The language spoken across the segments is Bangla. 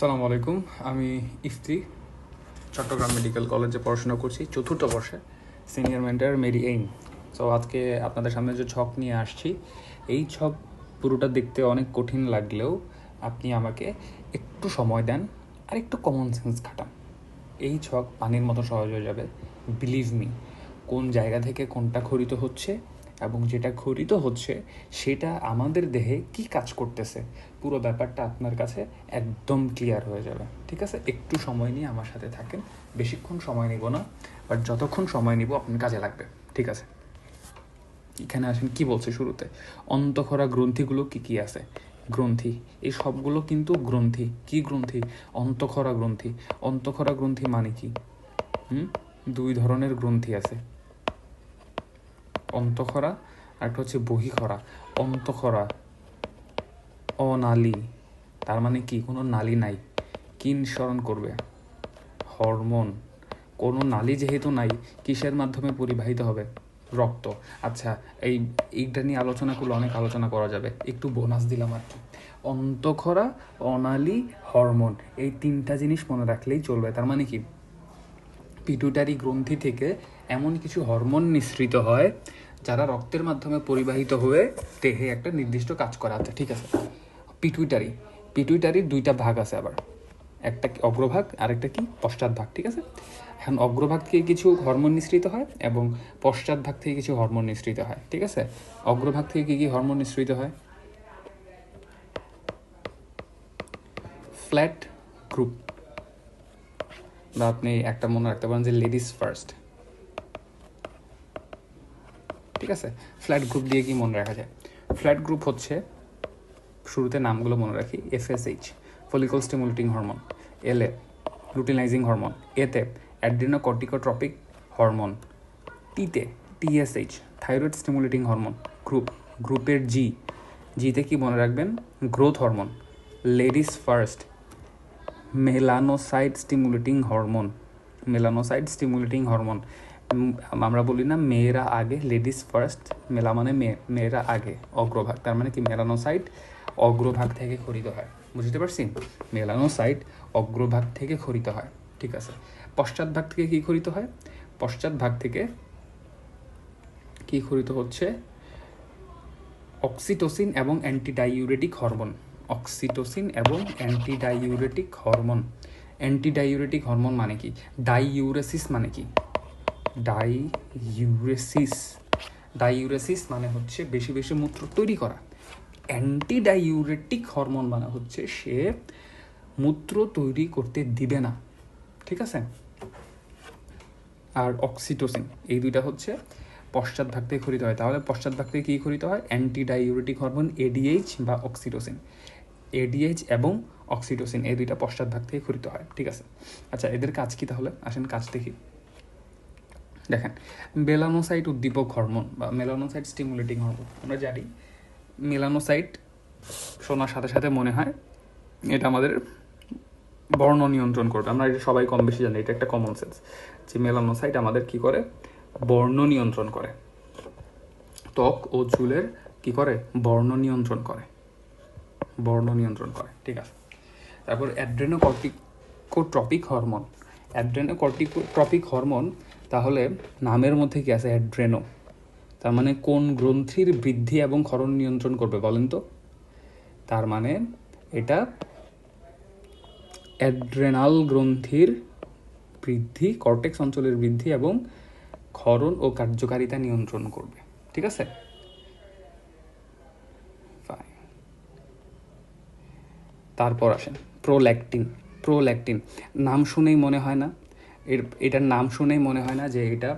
আসসালামু আলাইকুম, আমি ইফতি, চট্টগ্রাম মেডিকেল কলেজে পড়াশোনা করছি, চতুর্থ বর্ষে, সিনিয়র মেন্টার মেরি এইম। সো আজকে আপনাদের সামনে যে ছক নিয়ে আসছি, এই ছক পুরোটা দেখতে অনেক কঠিন লাগলেও আপনি আমাকে একটু সময় দেন আর একটু কমন সেন্স খাটান। এই ছক পানির মতো সহজ হয়ে যাবে। বিলিভ মি কোন জায়গা থেকে কোনটা খরিত হচ্ছে এবং যেটা খরিত হচ্ছে, সেটা আমাদের দেহে কি কাজ করতেছে, পুরো ব্যাপারটা আপনার কাছে একদম ক্লিয়ার হয়ে যাবে। ঠিক আছে? একটু সময় নিয়ে আমার সাথে থাকেন। বেশিক্ষণ সময় নিব না বাট যতক্ষণ সময় নিব আপনার কাজে লাগবে। ঠিক আছে? এখানে আসেন, কি বলছে শুরুতে? অন্তঃক্ষরা গ্রন্থিগুলো কি কি আছে? গ্রন্থি। এই সবগুলো কিন্তু গ্রন্থি। কি গ্রন্থি? অন্তঃক্ষরা গ্রন্থি। অন্তঃক্ষরা গ্রন্থি মানে কি? হুম? দুই ধরনের গ্রন্থি আছে। অন্তঃক্ষরা আর একটা হচ্ছে বহিখরা অন্তঃক্ষরা অনালী তার মানে কি? কোনো নালী নাই। কি স্মরণ করবে হরমোন কোনো নালী যেহেতু নাই, কিসের মাধ্যমে পরিবাহিত হবে? রক্ত আচ্ছা এই এইটা নিয়ে আলোচনা করলে অনেক আলোচনা করা যাবে। একটু বোনাস দিলাম আর কি। অন্তঃক্ষরা অনালী, হরমোন, এই তিনটা জিনিস মনে রাখলেই চলবে। তার মানে কি? পিটুটারি গ্রন্থি থেকে এমন কিছু হরমোন নিঃসৃত হয় যারা রক্তের মাধ্যমে পরিবাহিত হয়ে দেহে একটা নির্দিষ্ট কাজ করা। আছে ঠিক আছে। পিটুইটারি। পিটুইটারির দুইটা ভাগ আছে আবার। একটা অগ্রভাগ, আরেকটা কি পশ্চাৎ ভাগ, ঠিক আছে? এখন অগ্রভাগ থেকে কিছু হরমোন নিঃসৃত হয় এবং পশ্চাৎ ভাগ থেকে কিছু হরমোন নিঃসৃত হয়, ঠিক আছে? অগ্রভাগ থেকে কি কি হরমোন নিঃসৃত হয়? Flat group. বা আপনি একটা মনে রাখতে পারেন যে লেডিস ফার্স্ট। ঠিক আছে? ফ্ল্যাট গ্রুপ দিয়ে কি মনে রাখা যায়? ফ্ল্যাট গ্রুপ হচ্ছে, শুরুতে নামগুলো মনে রাখি FSH follicle stimulating hormone LH luteinizing hormone এতে অ্যাড্রিনোকর্টিকোট্রপিক হরমোন টিতে TSH thyroid stimulating hormone group গ্রুপের জি জিতে কি মনে রাখবেন? Growth hormone ladies first melanocyte stimulating hormone melanocyte stimulating hormone আমরা বলি না মেয়েরা আগে লেডিস ফার্স্ট মেলা মানে মেয়ে, মেয়েরা আগে, অগ্রভাগ। তার মানে কি মেলানোসাইট অগ্রভাগ থেকে খরিত হয়। বুঝতে পারছি? মেলানোসাইট অগ্রভাগ থেকে খরিত হয়। ঠিক আছে? পশ্চাৎ ভাগ থেকে কি খরিত হয়? পশ্চাৎ ভাগ থেকে কি খরিত হচ্ছে? অক্সিটোসিন এবং অ্যান্টিডাইউরেটিক হরমোন অক্সিটোসিন এবং অ্যান্টিডাইউরেটিক হরমোন অ্যান্টিডাইউরেটিক হরমোন মানে কি? ডাইউরেসিস মানে কি? ডাইউরেসিস। ডাইউরেসিস মানে হচ্ছে বেশি বেশি মূত্র তৈরি করা। অ্যান্টিডাইউরেটিক হরমোন মানে হচ্ছে সে মূত্র তৈরি করতে দিবে না। ঠিক আছে? আর অক্সিটোসিন, এই দুইটা হচ্ছে পশ্চাৎ থেকে খরিত হয়। তাহলে পশ্চাৎ থেকে কী খরিত হয়? অ্যান্টিডাইউরেটিক হরমোন এডিএইচ বা অক্সিটোসিন। এডিএইচ এবং অক্সিটোসিন, এই দুইটা পশ্চাৎ ভাগ খরিত হয়। ঠিক আছে? আচ্ছা এদের কাজ কি তাহলে? আসেন কাজ দেখি। দেখেন, মেলানোসাইট উদ্দীপক হরমোন বা মেলানোসাইট স্টিমুলেটিং হরমোন, আমরা জানি মেলানোসাইট শোনার সাথে সাথে মনে হয় এটা আমাদের বর্ণ নিয়ন্ত্রণ করবে। আমরা এটা সবাই কম বেশি জানি, এটা একটা কমন সেন্স যে মেলানোসাইট আমাদের কি করে? বর্ণ নিয়ন্ত্রণ করে। ত্বক ও চুলের কি করে? বর্ণ নিয়ন্ত্রণ করে। বর্ণ নিয়ন্ত্রণ করে, ঠিক আছে। তারপর অ্যাড্রেনোকর্টিকোট্রপিক হরমোন। অ্যাড্রেনোকর্টিকোট্রপিক হরমোন তাহলে নামের মধ্যে কি আছে অ্যাড্রেনো? তার মানে কোন গ্রন্থির বৃদ্ধি এবং ক্ষরণ নিয়ন্ত্রণ করবে বলেন তো? তার মানে এটা অ্যাড্রেনাল গ্রন্থির বৃদ্ধি, কর্টেক্স অঞ্চলের বৃদ্ধি এবং ক্ষরণ ও কার্যকারিতা নিয়ন্ত্রণ করবে। ঠিক আছে? তারপর আসেন, প্রোল্যাকটিন। প্রোল্যাকটিন। নাম শুনেই মনে হয় না এর, এটার নাম শুনেই মনে হয় না যে এটা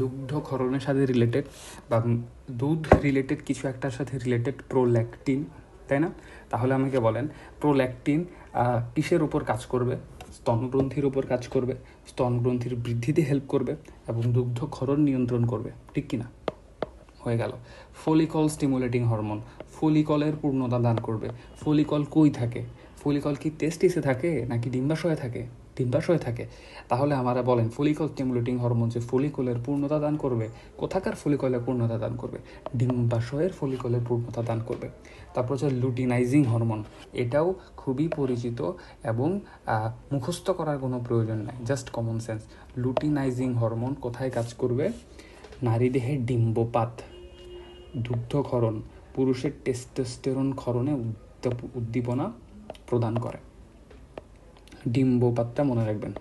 দুগ্ধ ক্ষরণের সাথে রিলেটেড বা দুধ রিলেটেড কিছু একটার সাথে রিলেটেড প্রোল্যাকটিন তাই না? তাহলে আমাকে বলেন প্রোল্যাকটিন কিসের উপর কাজ করবে? স্তনগ্রন্থির উপর কাজ করবে, স্তনগ্রন্থির বৃদ্ধিতে হেল্প করবে এবং দুগ্ধ ক্ষরণ নিয়ন্ত্রণ করবে, ঠিক কি না হয়ে গেল। ফলিকল স্টিমুলেটিং হরমোন ফলিকলের পূর্ণতা দান করবে। ফলিকল কই থাকে? ফলিকল কি টেস্টিসে থাকে নাকি ডিম্বাশয়ে থাকে? ডিম্বাশয়ে থাকে। তাহলে আমরা বলেন, ফলিকল স্টিমুলেটিং হরমোন যে ফলিকলের পূর্ণতা দান করবে, কোথাকার ফলিকলের পূর্ণতা দান করবে? ডিম্বাশয়ের ফলিকলের পূর্ণতা দান করবে। তারপর হচ্ছে লুটিনাইজিং হরমোন এটাও খুবই পরিচিত এবং মুখস্থ করার কোনো প্রয়োজন নাই just common sense luteinizing hormone কোথায় কাজ করবে? নারী দেহে ডিম্বপাত, দুগ্ধক্ষরণ, পুরুষের টেস্টোস্টেরন ক্ষরণে উদ্দীপনা প্রদান করে। ডিম্বপাতটা মনে রাখবেন।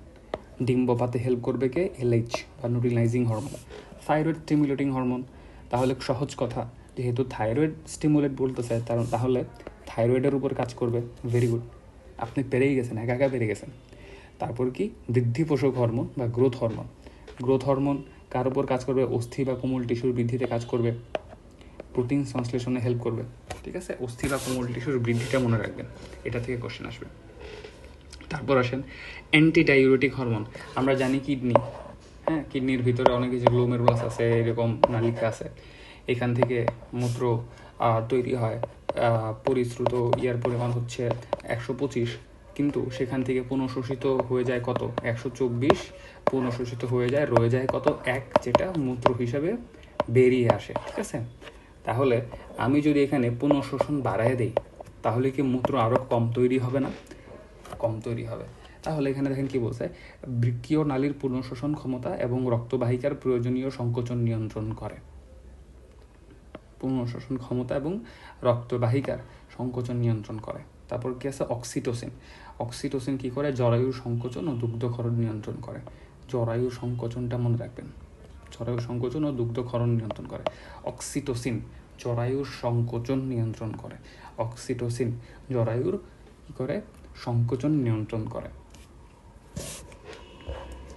ডিম্বপাতে হেল্প করবে কে? এলএইচ বা luteinizing hormone thyroid stimulating hormone তাহলে সহজ কথা, যেহেতু থাইরয়েড স্টিমুলেট বলতেছে, তার তাহলে থাইরয়েডের উপর কাজ করবে। ভেরি গুড আপনি পেরেই গেছেন, একা একা পেরে গেছেন। তারপর কি? বৃদ্ধি পোষক হরমোন বা গ্রোথ হরমোন গ্রোথ হরমোন কার উপর কাজ করবে? অস্থি বা কোমল টিস্যুর বৃদ্ধিতে কাজ করবে। প্রোটিন সংশ্লেষণে হেল্প করবে। ঠিক আছে? অস্থি বা কোমল টিস্যুর বৃদ্ধিটা মনে রাখবেন। এটা থেকে কোশ্চেন আসবে। তারপর আসেন অ্যান্টি ডাইউরেটিক হরমোন আমরা জানি কিডনি হ্যাঁ কিডনির ভিতরে অনেক কিছু গ্লোমেরুলাস আছে, এরকম নালিকা আছে। এখান থেকে মূত্র তৈরি হয় পরিশ্রুত ইয়ার পরিমাণ হচ্ছে একশো পঁচিশ, কিন্তু সেখান থেকে পুনঃশোষিত হয়ে যায় কত? একশো চব্বিশ, পুনঃশোষিত হয়ে যায়, রয়ে যায় কত? এক, যেটা মূত্র হিসাবে বেরিয়ে আসে, ঠিক আছে? তাহলে আমি যদি এখানে পুনঃশোষণ বাড়ায় দেই, তাহলে কি মূত্র আরও কম তৈরি হবে না? কম তৈরি হবে। তাহলে এখানে দেখেন কি বলছে? বৃক্কীয় নালীর পুনঃশোষণ ক্ষমতা এবং রক্তবাহিকার প্রয়োজনীয় সংকোচন নিয়ন্ত্রণ করে। পুনঃশোষণ ক্ষমতা এবং রক্তবাহিকার সংকোচন নিয়ন্ত্রণ করে। তারপর কি আছে? অক্সিটোসিন। অক্সিটোসিন কি করে? জরায়ু সংকোচন ও দুগ্ধক্ষরণ নিয়ন্ত্রণ করে। জরায়ু সংকোচনটা মনে রাখবেন। জরায়ু সংকোচন ও দুগ্ধক্ষরণ নিয়ন্ত্রণ করে। অক্সিটোসিন জরায়ুর সংকোচন নিয়ন্ত্রণ করে। অক্সিটোসিন জরায়ুর কি করে? সংকোচন নিয়ন্ত্রণ করে।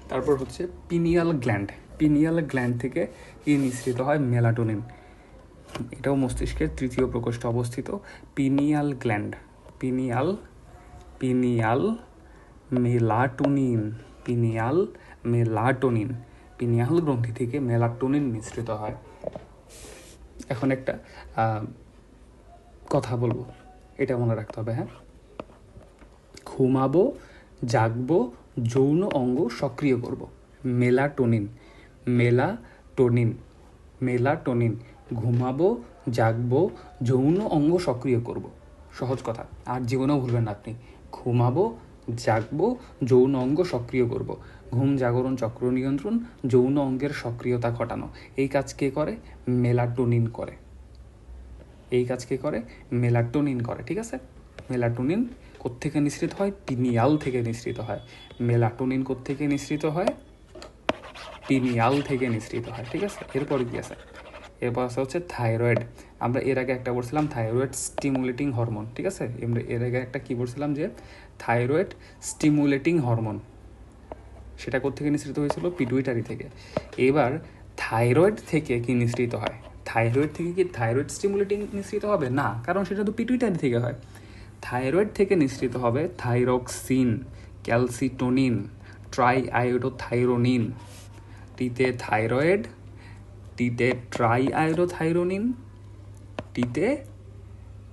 তারপর হচ্ছে পিনিয়াল গ্ল্যান্ড। পিনিয়াল গ্ল্যান্ড থেকে কি নিঃসৃত হয়? মেলাটোনিন। এটাও মস্তিষ্কের তৃতীয় প্রকোষ্ঠে অবস্থিত। Pineal gland. Pineal pineal melatonin. Pineal melatonin. Pineal গ্রন্থি থেকে মেলাটোনিন নিঃসৃত হয়। এখন একটা কথা বলব। এটা মনে রাখতে হবে হ্যাঁ? ঘুমাবো, জাগবো, যৌন অঙ্গ সক্রিয় করব। মেলাটোনিন মেলাটোনিন মেলাটোনিন, ঘুমাবো, জাগবো, যৌন অঙ্গ সক্রিয় করব। সহজ কথা, আর জীবনেও ভুলবেন না আপনি। ঘুমাবো, জাগবো, যৌন অঙ্গ সক্রিয় করব। ঘুম জাগরণ চক্র নিয়ন্ত্রণ, যৌন অঙ্গের সক্রিয়তা ঘটানো। এই কাজ কে করে? মেলাটোনিন করে। এই কাজ কে করে? মেলাটোনিন করে, ঠিক আছে? মেলাটোনিন কোত্থেকে নিঃসৃত হয়? পিনিয়াল থেকে নিঃসৃত হয়। মেলাটোনিন কোত্থেকে নিঃসৃত হয়? পিনিয়াল থেকে নিঃসৃত হয়, ঠিক আছে? এরপর কি আছে? এরপর আছে হচ্ছে থাইরয়েড। আমরা এর আগে একটা বলছিলাম থাইরয়েড স্টিমুলেটিং হরমোন, ঠিক আছে? এর আগে একটা কি বলছিলাম যে, থাইরয়েড স্টিমুলেটিং হরমোন। সেটা কোত্থেকে নিঃসৃত হয়েছিল? পিটুইটারি থেকে। এবার থাইরয়েড থেকে কি নিঃসৃত হয়? থাইরয়েড থেকে কি থাইরয়েড স্টিমুলেটিং নিঃসৃত হবে? না, কারণ সেটা তো পিটুইটারি থেকে হয়। থাইরয়েড থেকে নিঃসৃত হবে থাইরক্সিন, ক্যালসিটোনিন ট্রাই আয়োডোথাইরোনিন টিতে থাইরয়েড, টিতে ট্রাই আয়োডোথাইরোনিন টিতে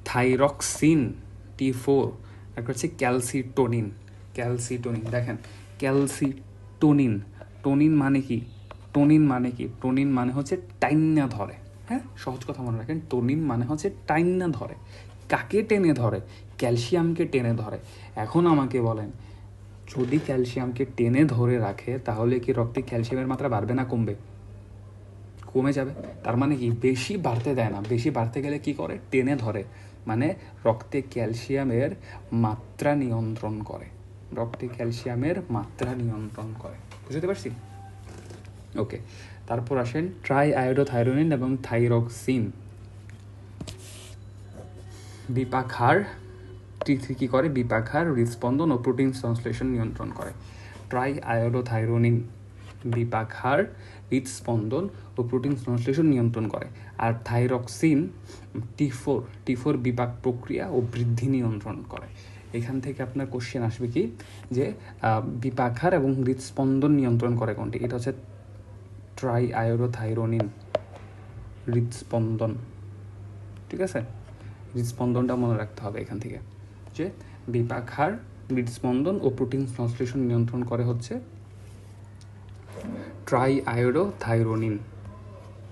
থাইরক্সিন, টি ফোর, একটা হচ্ছে ক্যালসিটোনিন। ক্যালসিটোনিন, দেখেন, ক্যালসিটোনিন, টোনিন মানে কি? টোনিন মানে কি? টোনিন মানে হচ্ছে টাইনা ধরে হ্যাঁ? সহজ কথা মনে রাখেন, টোনিন মানে হচ্ছে টাইনা ধরে। কাকে টেনে ধরে? ক্যালসিয়ামকে টেনে ধরে। এখন আমাকে বলেন, যদি ক্যালসিয়ামকে টেনে ধরে রাখে, তাহলে কি রক্তে ক্যালসিয়ামের মাত্রা বাড়বে না কমবে? কমে যাবে। তার মানে কি? বেশি বাড়তে দেয় না। বেশি বাড়তে গেলে কি করে? টেনে ধরে। মানে রক্তে ক্যালসিয়ামের মাত্রা নিয়ন্ত্রণ করে। রক্তে ক্যালসিয়ামের মাত্রা নিয়ন্ত্রণ করে। বুঝতে পারছি? ওকে। তারপর আসেন ট্রাই আয়োডোথাইরোনিন এবং থাইরক্সিন। বিপাকহার টি কী করে? বিপাকহার হৃদস্পন্দন ও প্রোটিন সংশ্লেষণ নিয়ন্ত্রণ করে। ট্রাই আয়োডোথাইরোনিন বিপাকহার হৃদস্পন্দন ও প্রোটিন সংশ্লেষণ নিয়ন্ত্রণ করে। আর thyroxine T four T four বিপাক প্রক্রিয়া ও বৃদ্ধি নিয়ন্ত্রণ করে। এখান থেকে আপনার কোশ্চেন আসবে কি? যে আহ, বিপাকহার এবং হৃদস্পন্দন নিয়ন্ত্রণ করে কোনটি? এটা হচ্ছে ট্রাই আয়োডোথাইরোনিন হৃদস্পন্দন। ঠিক আছে? হৃদস্পন্দনটা মনে রাখতে হবে এখান থেকে। যে বিপাকহার হৃদস্পন্দন ও প্রোটিন সংশ্লেষণ নিয়ন্ত্রণ করে হচ্ছে triiodothyronine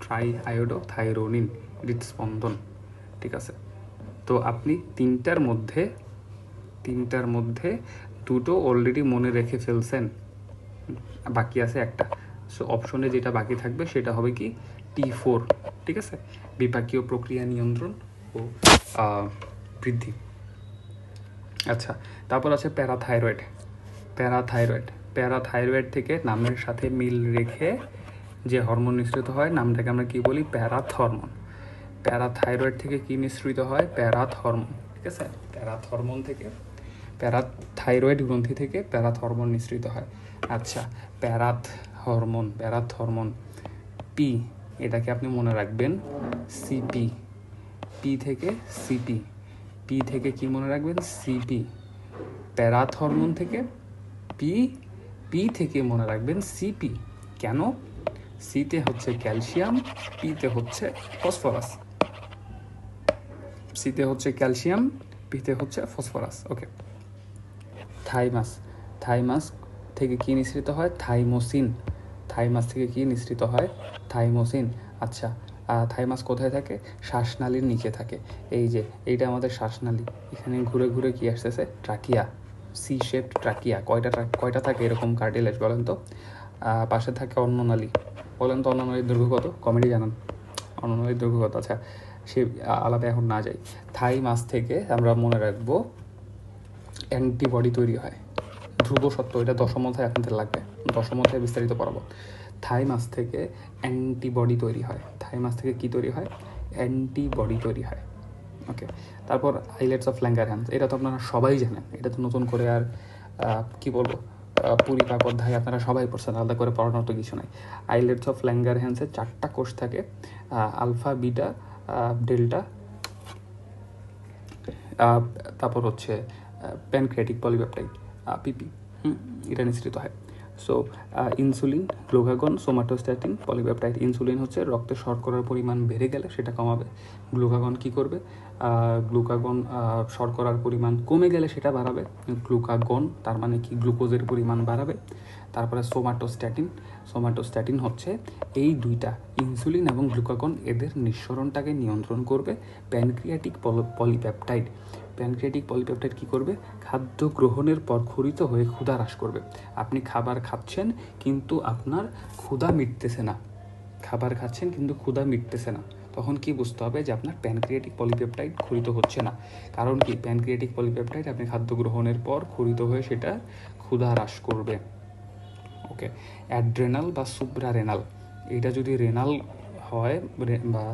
triiodothyronine হৃদস্পন্দন ঠিক আছে? তো আপনি তিনটার মধ্যে তিনটার মধ্যে দুটো অলরেডি মনে রেখে ফেলছেন, বাকি আছে একটা। সো অপশনে যেটা বাকি থাকবে সেটা হবে কি? টি ফোর ঠিক আছে? বিপাকীয় প্রক্রিয়া নিয়ন্ত্রণ ও বৃদ্ধি। আচ্ছা তারপর আছে প্যারাথাইরয়েড। প্যারাথাইরয়েড। প্যারাথাইরয়েড থেকে নামের সাথে মিল রেখে যে হরমোন নিঃসৃত হয়, নামটাকে আমরা কি বলি? প্যারাথ হরমোন প্যারাথাইরয়েড থেকে কি নিঃসৃত হয়? প্যারাথ হরমোন ঠিক আছে? প্যারাথ হরমোন থেকে, প্যারাথাইরয়েড গ্রন্থি থেকে প্যারাথ হরমোন নিঃসৃত হয়। আচ্ছা parathormone parathormone P এটাকে আপনি মনে রাখবেন সিপি পি থেকে সিপি পি থেকে কি মনে রাখবেন? সিপি প্যারাথ হরমোন থেকে পি পি থেকে মনে রাখবেন সিপি কেন? সিতে হচ্ছে ক্যালসিয়াম পিতে হচ্ছে ফসফরাস। সিতে হচ্ছে ক্যালসিয়াম পিতে হচ্ছে ফসফরাস। ওকে থাইমাস। থাইমাস থেকে কি নিঃসৃত হয়? থাইমোসিন। থাইমাস থেকে কি নিঃসৃত হয়? থাইমোসিন। আচ্ছা থাইমাস কোথায় থাকে? শ্বাসনালীর নিচে থাকে। এই যে, এইটা আমাদের শ্বাসনালী। এখানে ঘুরে ঘুরে কি আসতেছে? ট্রাকিয়া। C shaped trachea. কয়টা কয়টা থাকে এরকম কার্টিলেজ বলেন তো? পাশে থাকে অন্ননালী। বলেন তো অন্ননালীর দৈর্ঘ্য কত? কমেডি জানান। অন্ননালীর দৈর্ঘ্য কত? আচ্ছা সে আলাদা এখন না যাই। থাই মাছ থেকে আমরা মনে রাখব অ্যান্টিবডি তৈরি হয়। ধ্রুব সত্য এটা দশম অধ্যায় আপনাদের লাগবে। দশম অধ্যায়ে বিস্তারিত পড়াবো। থাই মাছ থেকে অ্যান্টিবডি তৈরি হয়। থাই মাছ থেকে কি তৈরি হয়? অ্যান্টিবডি তৈরি হয়। ওকে তারপর আইলেটস অফ ল্যাঙ্গার হ্যান্স এটা তো আপনারা সবাই জানেন। এটা তো নতুন করে আর কি বলব পরিপাক অধ্যায় আপনারা সবাই পড়ছেন, আলাদা করে পড়ানোর তো কিছু নাই। আইলেটস অফ ল্যাঙ্গার হ্যান্সের চারটা কোষ থাকে আলফা বিটা ডেল্টা তারপর হচ্ছে প্যানক্রিয়াটিক পলিপেপটাইড পিপি এটা নিঃসৃত হয়। So insulin glucagon somatostatin polypeptide insulin হচ্ছে রক্তে শর্করার পরিমাণ বেড়ে গেলে সেটা কমাবে। গ্লুকাগন কি করবে? গ্লুকাগন শর্করার পরিমাণ কমে গেলে সেটা বাড়াবে। গ্লুকাগন তার মানে কি? গ্লুকোজের পরিমাণ বাড়াবে। তারপরে সোমাটোস্ট্যাটিন সোমাটোস্ট্যাটিন হচ্ছে এই দুইটা। ইনসুলিন এবং গ্লুকাগন এদের নিঃসরণটাকে নিয়ন্ত্রণ করবে। প্যানক্রিয়াটিক পলিপ্যাপটাইড প্যানক্রিয়াটিক পলিপেপটাইড কী করবে? খাদ্য গ্রহণের পর ক্ষুরিত হয়ে ক্ষুধা হ্রাস করবে। আপনি খাবার খাচ্ছেন, কিন্তু আপনার ক্ষুধা মিটতেছে না। খাবার খাচ্ছেন, কিন্তু ক্ষুধা মিটতেছে না। তখন কি বুঝতে হবে যে আপনার প্যানক্রিয়েটিক পলিপেপটাইড ক্ষুরিত হচ্ছে না? কারণ কি? প্যানক্রিয়েটিক পলিপেপটাইড আপনি খাদ্য গ্রহণের পর ক্ষুরিত হয়ে সেটা ক্ষুধা হ্রাস করবে। ওকে? অ্যাড্রেনাল বা সুপ্রারেনাল এটা যদি রেনাল হয় বা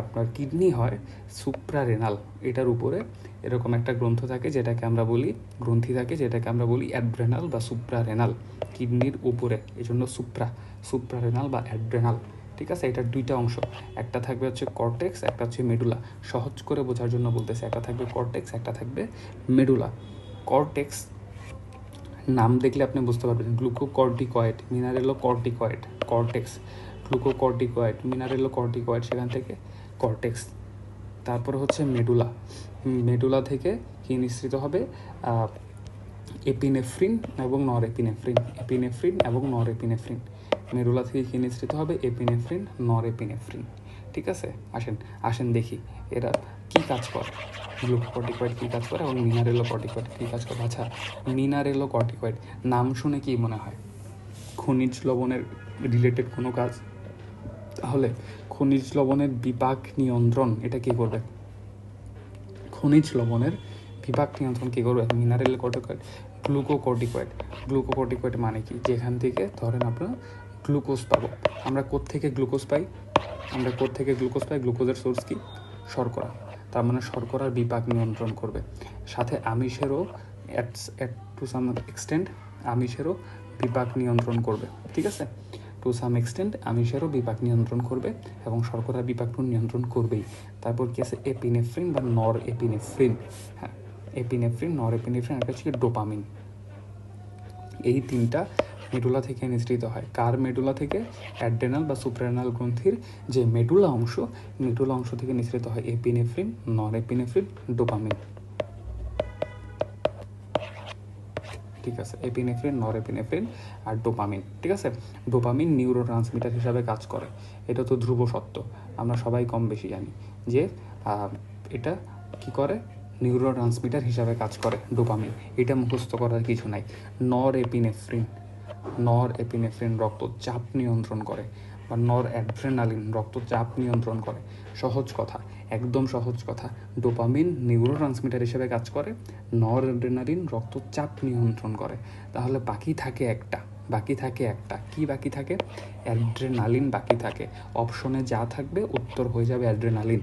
আপনার কিডনি হয় সুপ্রারেনাল এটার উপরে এরকম একটা গ্রন্থ থাকে যেটাকে আমরা বলি, গ্রন্থি থাকে যেটাকে আমরা বলি অ্যাড্রেনাল বা সুপ্রারেনাল কিডনির উপরে এই জন্য সুপ্রা সুপ্রারেনাল বা অ্যাড্রেনাল ঠিক আছে? এটার দুইটা অংশ, একটা থাকবে হচ্ছে কর্টেক্স একটা হচ্ছে মেডুলা সহজ করে বোঝার জন্য বলতেছে, একটা থাকবে কর্টেক্স একটা থাকবে মেডুলা কর্টেক্স নাম দেখলে আপনি বুঝতে পারবেন glucocorticoid mineralocorticoid cortex glucocorticoid mineralocorticoid সেখান থেকে কর্টেক্স তারপর হচ্ছে মেডুলা মেডুলা থেকে কি নিঃসৃত হবে? এপিনেফ্রিন এবং নর এপিনেফ্রিন এবং নর এপিনেফ্রিন মেরুলা থেকে কি নিঃসৃত হবে? এপিনেফ্রিন নর এপিনেফ্রিন ঠিক আছে? আসেন আসেন দেখি এরা কি কাজ করে। গ্লুকোকর্টিকয়েড কী কাজ করে এবং মিনারেলো কর্টিকয়েড কী কাজ করে? আচ্ছা মিনারেলো কর্টিকয়েড নাম শুনে কি মনে হয়? খনিজ লবণের রিলেটেড কোনো কাজ? তাহলে খনিজ লবণের বিপাক নিয়ন্ত্রণ এটা কি করবে? খনিজ লবণের বিপাক নিয়ন্ত্রণ কী করবে? মিনারেল কর্টিকয়েড গ্লুকোকর্টিকয়েড গ্লুকোকর্টিকয়েড মানে কি? যেখান থেকে ধরেন আপনার গ্লুকোজ পাবো। আমরা থেকে গ্লুকোজ পাই? আমরা থেকে গ্লুকোজ পাই? গ্লুকোজের সোর্স কি? শর্করা। তার মানে শর্করার বিপাক নিয়ন্ত্রণ করবে। সাথে আমিষেরও অ্যাট টু সাম এক্সটেন্ট আমিষেরও বিপাক নিয়ন্ত্রণ করবে। ঠিক আছে? টু সাম এক্সটেন্ট আমিষেরও বিপাক নিয়ন্ত্রণ করবে এবং শর্করা বিপাকও নিয়ন্ত্রণ করবেই তারপর কি আছে এপিনেফ্রিন বা নর এপিনেফ্রিন হ্যাঁ এপিনেফ্রিন নর এপিনেফ্রিন একটা হচ্ছে ডোপামিন এই তিনটা মেডুলা থেকে নিঃসৃত হয়। কার মেডুলা থেকে? অ্যাড্রেনাল বা সুপ্রেনাল গ্রন্থির যে মেডুলা অংশ মেডুলা অংশ থেকে নিঃসৃত হয় এপিনেফ্রিন নর এপিনেফ্রিন ডোপামিন ঠিক আছে এপিনেফ্রিন নর এপিনেফ্রিন আর ডোপামিন ঠিক আছে? ডোপামিন নিউরো ট্রান্সমিটার হিসাবে কাজ করে, এটা তো ধ্রুব সত্য, আমরা সবাই কম বেশি জানি যে এটা কি করে? নিউরো ট্রান্সমিটার হিসাবে কাজ করে ডোপামিন এটা মুখস্থ করার কিছু নাই। নর এপিনেফ্রিন নর এপিনেফ্রিন রক্তচাপ নিয়ন্ত্রণ করে বা নর অ্যাড্রেনালিন রক্তচাপ নিয়ন্ত্রণ করে, সহজ কথা। একদম সহজ কথা। ডোপামিন নিউরো ট্রান্সমিটার হিসেবে কাজ করে নর অ্যাড্রেনালিন রক্তচাপ নিয়ন্ত্রণ করে। তাহলে বাকি থাকে একটা, বাকি থাকে একটা। কি বাকি থাকে? অ্যাড্রেনালিন বাকি থাকে। অপশনে যা থাকবে উত্তর হয়ে যাবে অ্যাড্রেনালিন।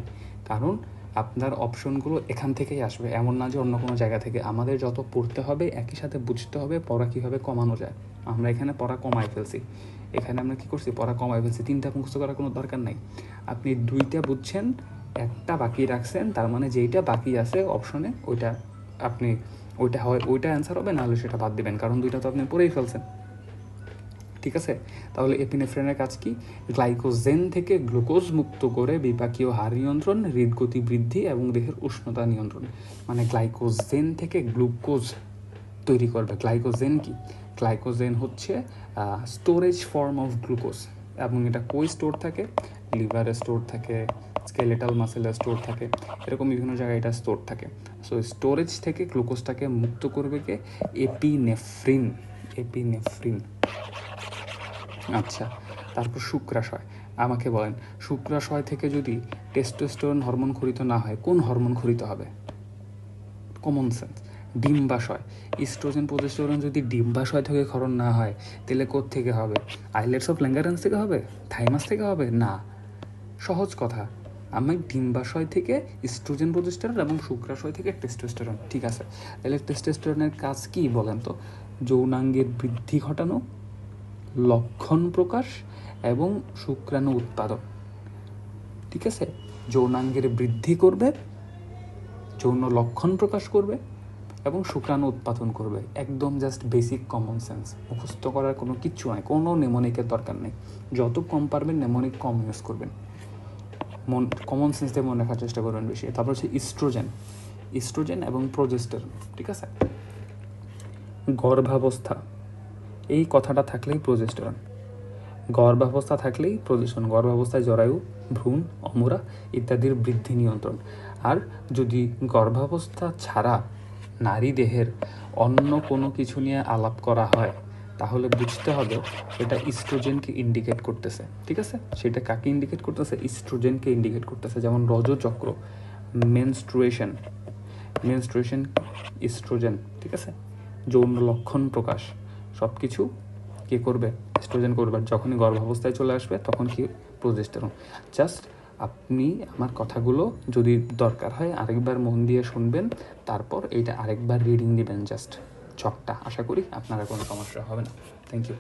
কারণ আপনার অপশনগুলো এখান থেকেই আসবে। এমন না যে অন্য কোনো জায়গা থেকে। আমাদের যত পড়তে হবে, একই সাথে বুঝতে হবে পড়া কীভাবে কমানো যায়। আমরা এখানে পড়া কমাই ফেলছি। এখানে আমরা কী করছি? পড়া কমাই ফেলছি। তিনটা মুখস্থ করার কোনো দরকার নাই। আপনি দুইটা বুঝছেন একটা বাকি রাখছেন, তার মানে যেইটা বাকি আছে অপশনে ওইটা আপনি, ওইটা হয়, ওইটা অ্যান্সার হবে, নাহলে সেটা বাদ দিবেন, কারণ দুইটা তো আপনি পড়েই ফেলছেন। ঠিক আছে? তাহলে এপিনেফ্রেনের কাজ কি? গ্লাইকোজেন থেকে গ্লুকোজ মুক্ত করে বিপাকীয় হার নিয়ন্ত্রণ, হৃদগতি বৃদ্ধি এবং দেহের উষ্ণতা নিয়ন্ত্রণ। মানে গ্লাইকোজেন থেকে গ্লুকোজ তৈরি করবে। গ্লাইকোজেন কি? গ্লাইকোজেন হচ্ছে স্টোরেজ ফর্ম অফ গ্লুকোজ এবং এটা কই স্টোর থাকে? লিভারে স্টোর থাকে স্কেলেটাল মাসেলে স্টোর থাকে। এরকম বিভিন্ন জায়গায় এটা স্টোর থাকে। সো স্টোরেজ থেকে গ্লুকোজটাকে মুক্ত করবে কে? এপিনেফ্রিন এপিনেফ্রিন আচ্ছা তারপর শুক্রাশয়। আমাকে বলেন, শুক্রাশয় থেকে যদি টেস্টোস্টেরন হরমোন খরিত না হয়, কোন হরমোন খরিত হবে? কমন সেন্স ডিম্বাশয়। ইস্ট্রোজেন প্রোজেস্টেরন যদি ডিম্বাশয় থেকে ক্ষরণ না হয়, তাহলে থেকে হবে? আইলেটস অফ ল্যাঙ্গারেন্স থেকে হবে? থাইমাস থেকে হবে? না। সহজ কথা। আমি ডিম্বাশয় থেকে ইস্ট্রোজেন প্রোজেস্টেরন এবং শুক্রাশয় থেকে টেস্টোস্টেরন, ঠিক আছে? তাহলে টেস্টোস্টেরনের কাজ কি বলেন তো? যৌনাঙ্গের বৃদ্ধি ঘটানো, লক্ষণ প্রকাশ এবং শুক্রাণু উৎপাদন, ঠিক আছে? যৌনাঙ্গের বৃদ্ধি করবে, যৌন লক্ষণ প্রকাশ করবে এবং শুক্রাণু উৎপাদন করবে। একদম জাস্ট বেসিক কমন সেন্স মুখস্থ করার কোনো কিচ্ছু নাই, কোনো নেমনিকের দরকার নেই। যত কম পারবেন নেমনিক কম ইউজ করবেন। মন কমন সেন্স দিয়ে মনে রাখার চেষ্টা করবেন বেশি। তারপর হচ্ছে ইস্ট্রোজেন ইস্ট্রোজেন এবং প্রোজেস্টার ঠিক আছে? গর্ভাবস্থা। এই কথাটা থাকলেই প্রজেস্টেরন গর্ভাবস্থা থাকলেই প্রজেস্টন গর্ভাবস্থায় জরায়ু, ভ্রূণ, অমরা ইত্যাদির বৃদ্ধি নিয়ন্ত্রণ। আর যদি গর্ভাবস্থা ছাড়া নারী দেহের অন্য কোনো কিছু নিয়ে আলাপ করা হয় তাহলে বুঝতে হবে এটা ইস্ট্রোজেনকে ইন্ডিকেট করতেছে, ঠিক আছে? সেটা কাকে ইন্ডিকেট করতেছে? ইস্ট্রোজেনকে ইন্ডিকেট করতেছে, যেমন রজচক্র মেনস্ট্রুয়েশন মেনস্ট্রুয়েশন ইস্ট্রোজেন ঠিক আছে? যৌন লক্ষণ প্রকাশ সব কিছু কে করবে? এস্ট্রোজেন করবে। যখনই গর্ভাবস্থায় চলে আসবে, তখন কি প্রজেস্টেরন জাস্ট আপনি আমার কথাগুলো যদি দরকার হয়, আরেকবার মন দিয়ে শুনবেন, তারপর এইটা আরেকবার রিডিং দিবেন জাস্ট ছকটা আশা করি আপনারা কোনো সমস্যা হবে না। Thank you